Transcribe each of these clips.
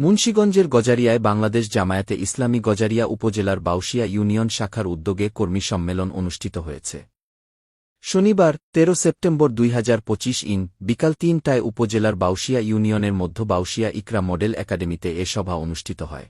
মুন্সীগঞ্জের গজারিয়ায় বাংলাদেশ জামায়াতে ইসলামী গজারিয়া উপজেলার বাউশিয়া ইউনিয়ন শাখার উদ্যোগে কর্মী সম্মেলন অনুষ্ঠিত হয়েছে। শনিবার ১৩ সেপ্টেম্বর দুই ইন, বিকাল তিনটায় উপজেলার বাউশিয়া ইউনিয়নের মধ্য বাউশিয়া ইকরা মডেল একাডেমিতে এ সভা অনুষ্ঠিত হয়।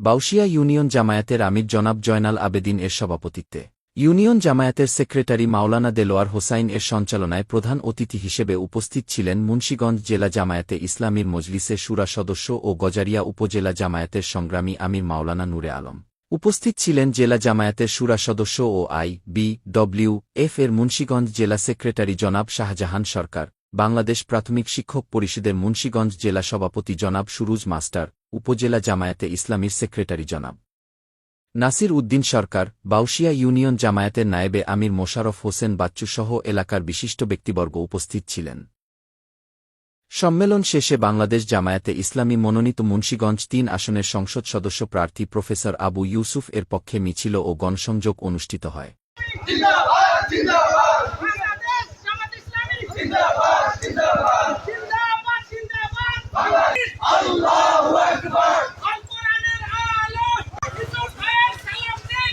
বাউশিয়া ইউনিয়ন জামায়াতের আমির জনাব জয়নাল আবেদিন এর সভাপতিত্বে। ইউনিয়ন জামায়াতের সেক্রেটারি মাওলানা দেলোয়ার হোসাইন এর সঞ্চালনায় প্রধান অতিথি হিসেবে উপস্থিত ছিলেন মুন্সীগঞ্জ জেলা জামায়াতে ইসলামীর মজলিসে সুরা সদস্য ও গজারিয়া উপজেলা জামায়াতের সংগ্রামী আমির মাওলানা নূরে আলম। উপস্থিত ছিলেন জেলা জামায়াতের সুরা সদস্য ও আই, বি, ডব্লিউ, এফ এর মুন্সীগঞ্জ জেলা সেক্রেটারি জনাব শাহজাহান সরকার, বাংলাদেশ প্রাথমিক শিক্ষক পরিষদের মুন্সীগঞ্জ জেলা সভাপতি জনাব সুরুজ মাস্টার, উপজেলা জামায়াতে ইসলামীর সেক্রেটারি জনাব। নাসির উদ্দিন সরকার বাউশিয়া ইউনিয়ন জামায়াতের নায়েবে আমির মোশারফ হোসেন বাচ্চুসহ এলাকার বিশিষ্ট ব্যক্তিবর্গ উপস্থিত ছিলেন। সম্মেলন শেষে বাংলাদেশ জামায়াতে ইসলামী মনোনীত মুন্সীগঞ্জ তিন আসনের সংসদ সদস্য প্রার্থী প্রফেসর আবু ইউসুফ এর পক্ষে মিছিল ও গণসংযোগ অনুষ্ঠিত হয়। জিন্দাবাদ জিন্দাবাদ বাংলাদেশ জামাত ইসলামী জিন্দাবাদ জিন্দাবাদ জিন্দাবাদ জিন্দাবাদ বাংলাদেশ আল্লাহু আকবার আল কোরআনের আলো ইউসুফ ভাইয়ের সালাম নেই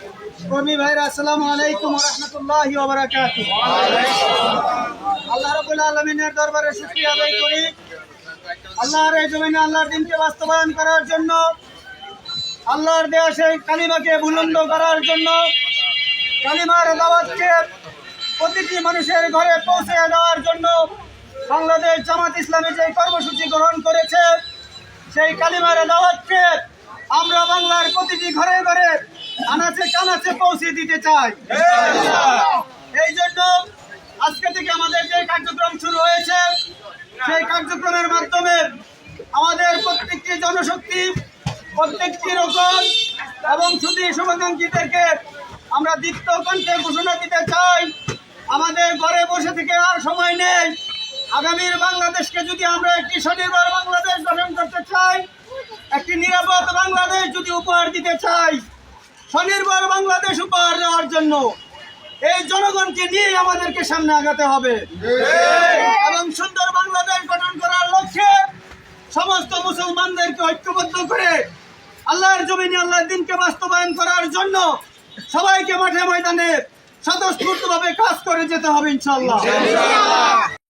কর্মী ভাইরা আসসালামু আলাইকুম রহমতুল্লাহ আল্লাহ রবুল আলমিনের দরবারে শুক্রিয়া আদায় করি। আল্লাহর এই জমিনে আল্লাহর দিনকে বাস্তবায়ন করার জন্য, আল্লাহর দেয়া সেই কালিমাকে বুলন্দ করার জন্য, কালিমার দাওয়াতকে প্রতিটি মানুষের ঘরে পৌঁছে দেওয়ার জন্য বাংলাদেশ জামাত ইসলামী যে কর্মসূচি গ্রহণ করেছে, সেই কালিমার দাওয়াতকে আমরা বাংলার প্রতিটি ঘরে ঘরে আনাচে কানাচে পৌঁছে দিতে চাই। এই জন্য আজকে থেকে আমাদের যে কার্যক্রম শুরু হয়েছে, সেই কার্যক্রমের মাধ্যমে আমাদের প্রত্যেকটি জনশক্তি, প্রত্যেকটি রকম এবং শুধু শুভাকাঙ্ক্ষীদেরকে আমরা দীপ্ত কণ্ঠে ঘোষণা দিতে চাই। আমাদের ঘরে বসে থেকে আর সময় নেই। আগামীর বাংলাদেশকে যদি আমরা একটি স্বনির্ভর বাংলাদেশ গঠন করতে চাই, একটি নিরাপদ বাংলাদেশ যদি উপহার দিতে চাই স্বনির্ভর বাংলাদেশ উপহার দেওয়ার জন্য এই জনগণকে নিয়ে আমাদেরকে সামনে আগাতে হবে। এবং সুন্দর বাংলাদেশ গঠন করার লক্ষ্যে সমস্ত মুসলমানদেরকে ঐক্যবদ্ধ করে আল্লাহর জমিনে আল্লাহর দিনকে বাস্তবায়ন করার জন্য সবাইকে মাঠে ময়দানে স্বতঃস্ফূর্তভাবে কাজ করে যেতে হবে ইনশাল্লাহ